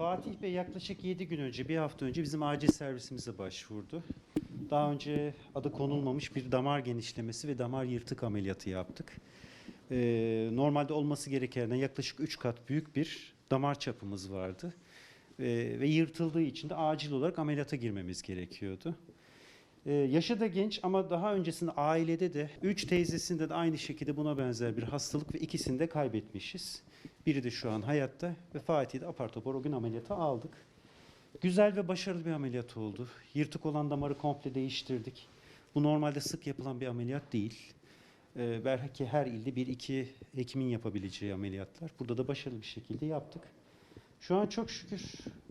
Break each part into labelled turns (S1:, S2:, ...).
S1: Fatih Bey yaklaşık 7 gün önce, bir hafta önce bizim acil servisimize başvurdu. Daha önce adı konulmamış bir damar genişlemesi ve damar yırtık ameliyatı yaptık. Ee, normalde olması gerekenden yaklaşık 3 kat büyük bir damar çapımız vardı. Ee, ve yırtıldığı için de acil olarak ameliyata girmemiz gerekiyordu. Ee, yaşı da genç ama daha öncesinde ailede de 3 teyzesinde de aynı şekilde buna benzer bir hastalık ve ikisini de kaybetmişiz. Biri de şu an hayatta ve Fatih'i de apar topar o gün ameliyata aldık. Güzel ve başarılı bir ameliyat oldu. Yırtık olan damarı komple değiştirdik. Bu normalde sık yapılan bir ameliyat değil. Ee, belki her ilde bir iki hekimin yapabileceği ameliyatlar. Burada da başarılı bir şekilde yaptık. Şu an çok şükür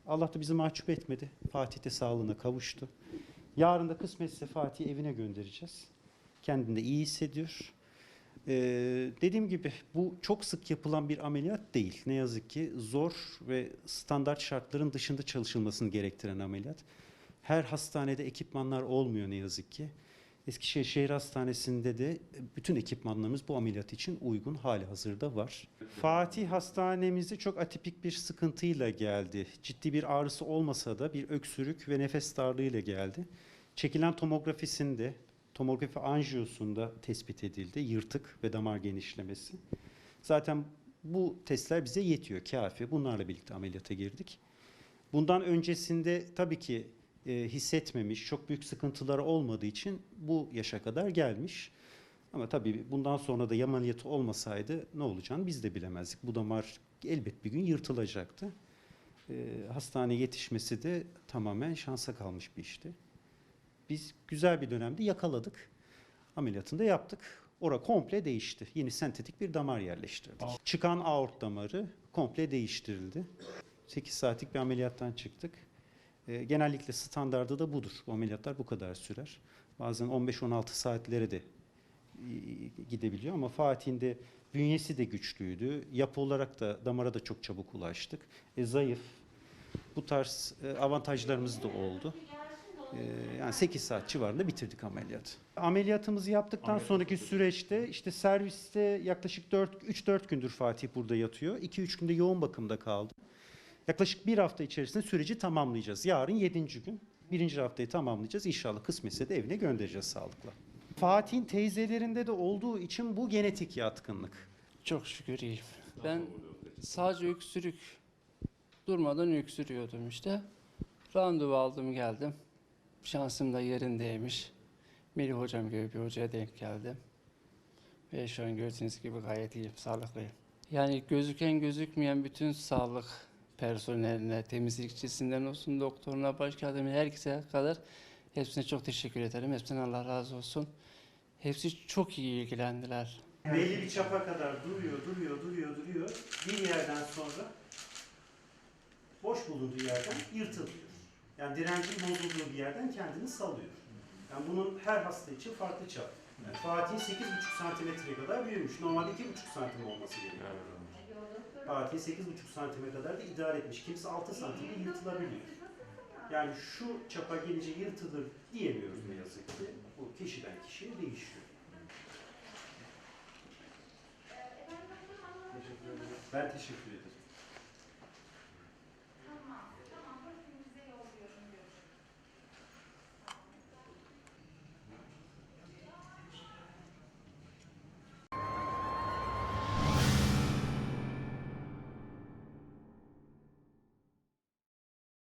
S1: Allah da bizi mahcup etmedi. Fatih de sağlığına kavuştu. Yarın da kısmetse Fatih'i evine göndereceğiz. Kendini de iyi hissediyor. Ee, dediğim gibi bu çok sık yapılan bir ameliyat değil. Ne yazık ki zor ve standart şartların dışında çalışılmasını gerektiren ameliyat. Her hastanede ekipmanlar olmuyor ne yazık ki. Eskişehir Şehir Hastanesi'nde de bütün ekipmanlarımız bu ameliyat için uygun hali hazırda var. Fatih Hastanemize çok atipik bir sıkıntıyla geldi. Ciddi bir ağrısı olmasa da bir öksürük ve nefes darlığıyla geldi. Çekilen tomografisinde, tomografi anjiyosunda tespit edildi. Yırtık ve damar genişlemesi. Zaten bu testler bize yetiyor, kafi. Bunlarla birlikte ameliyata girdik. Bundan öncesinde tabii ki e, hissetmemiş, çok büyük sıkıntıları olmadığı için bu yaşa kadar gelmiş. Ama tabii bundan sonra da ya olmasaydı ne olacağını biz de bilemezdik. Bu damar elbet bir gün yırtılacaktı. E, hastaneye yetişmesi de tamamen şansa kalmış bir işti. Biz güzel bir dönemde yakaladık. Ameliyatını da yaptık. Ora komple değişti. Yeni sentetik bir damar yerleştirdik. Çıkan aort damarı komple değiştirildi. 8 saatlik bir ameliyattan çıktık. E, genellikle standardı da budur. Bu ameliyatlar bu kadar sürer. Bazen 15-16 saatlere de gidebiliyor ama Fatih'in de bünyesi de güçlüydü. Yapı olarak da damara da çok çabuk ulaştık. E, zayıf. Bu tarz e, avantajlarımız da oldu. E, yani 8 saat civarında bitirdik ameliyatı. Ameliyatımızı yaptıktan sonraki süreçte işte serviste yaklaşık 4 3-4 gündür Fatih burada yatıyor. 2-3 günde yoğun bakımda kaldı. Yaklaşık bir hafta içerisinde süreci tamamlayacağız. Yarın 7. gün. Birinci haftayı tamamlayacağız. İnşallah kısmetse de evine göndereceğiz sağlıkla. Fatih'in teyzelerinde de olduğu için bu genetik yatkınlık.
S2: Çok şükür iyiyim. Ben sadece öksürük durmadan öksürüyordum işte. Randevu aldım geldim. Şansım da yerindeymiş. Melih hocam gibi bir hocaya denk geldim. Ve şu an gördüğünüz gibi gayet iyiyim, sağlıklıyım. Yani gözüken gözükmeyen bütün sağlık personeline, temizlikçisinden olsun, doktoruna, başkademine, herkese kadar hepsine çok teşekkür ederim. Hepsinden Allah razı olsun. Hepsi çok iyi ilgilendiler.
S1: Belli bir çapa kadar duruyor, duruyor, duruyor, duruyor. Bir yerden sonra boş bulunduğu yerden yırtılıyor. Yani direncin bozulduğu bir yerden kendini salıyor. Yani bunun her hasta için farklı çap. Yani Fatih'in 8,5 santimetreye kadar büyümüş. Normalde 2,5 santim olması gerekiyor. Fatih 8,5 santime kadar da idare etmiş. Kimse 6 santimde yırtılabiliyor. Yani şu çapa gelince yırtılır diyemiyoruz ne yazık ki. Bu kişiden kişiye değişiyor. Ben teşekkür ederim.